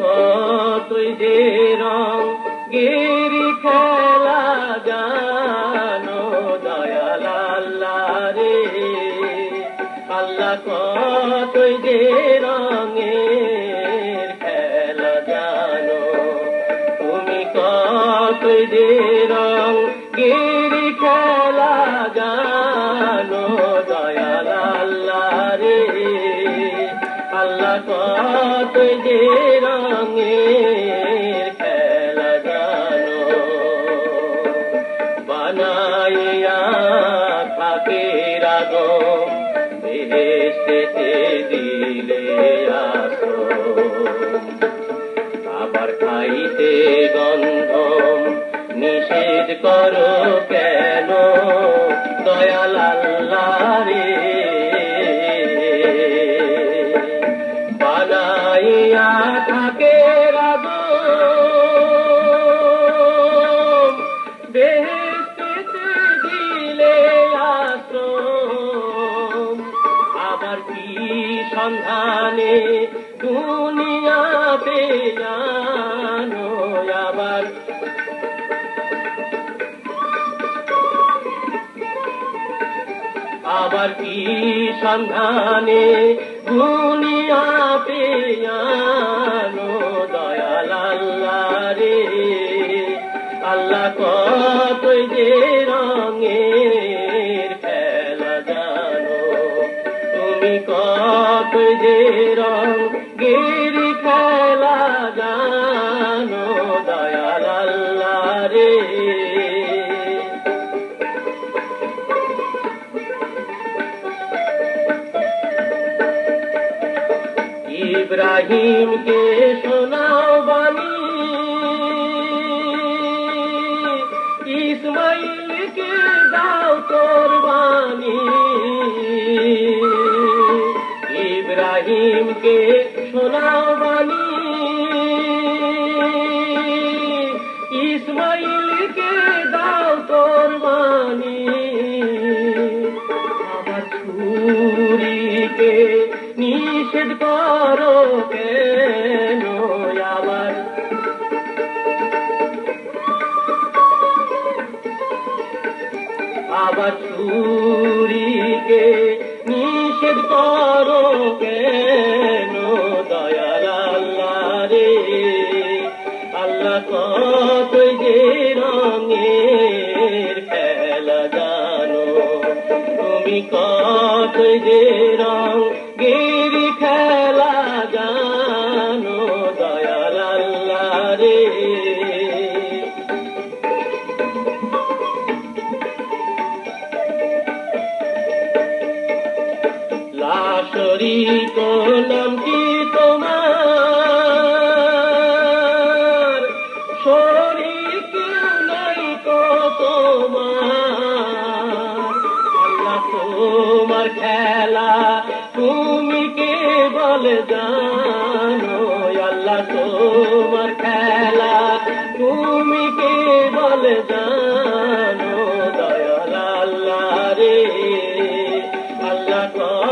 কতই যে রং, গিরি খেলা জানো দয়াল আল্লাহ রে। আল্লাহ কতই যে রঙের খেলা জানো তুমি কতই যে রং, গিরি খেলা জানো দয়াল আল্লাহ রে। আল্লাহ কতই যে আবার খাইতে গন্ধম নিষেধ করো কেন? দয়াল আল্লাহ রে বানাইয়া থাকে রাগম সন্ধানে দুনিয়াতে জানো আবার। আবার কি সন্ধানে দুনিয়াতে জানো দয়াল রে? আল্লাহ কত যে রঙের কত যে রং গিরি খেলা জানো দয়াল আল্লাহ রে। ইব্রাহিমকে শোনাও বাণী। ইসমাইলকে দাও ইব্রাহিমকে শোনাও বাণী। ইসমাইলকে দাও তোর বাণী। আবার ছুরিকে নিষেধ করো কেন আবার? আবার ছুরিকে নিষেধ করো কেন? দয়াল আল্লাহ রে আল্লাহ কত যে রঙের খেলা জানো। তুমি কত যে রং গিরি খেলা জানো। দয়াল আল্লাহ রে লাশরি নাম কি তোমার? তো তোমার। তোমার খেলা তুমি কে বলে আল্লাহ, তোমার খেলা তুমি কে বলে জানো?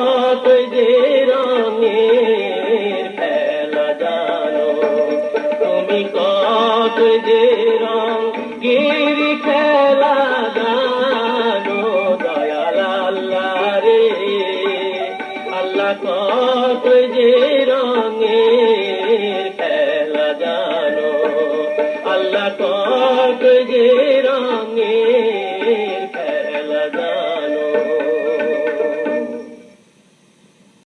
কত যে রঙের খেলা জানো। তুমি কত খেলা জানো। দয়াল আল্লাহ রে, আল্লাহ কত যে রঙের খেলা জানো। আল্লাহ কত যে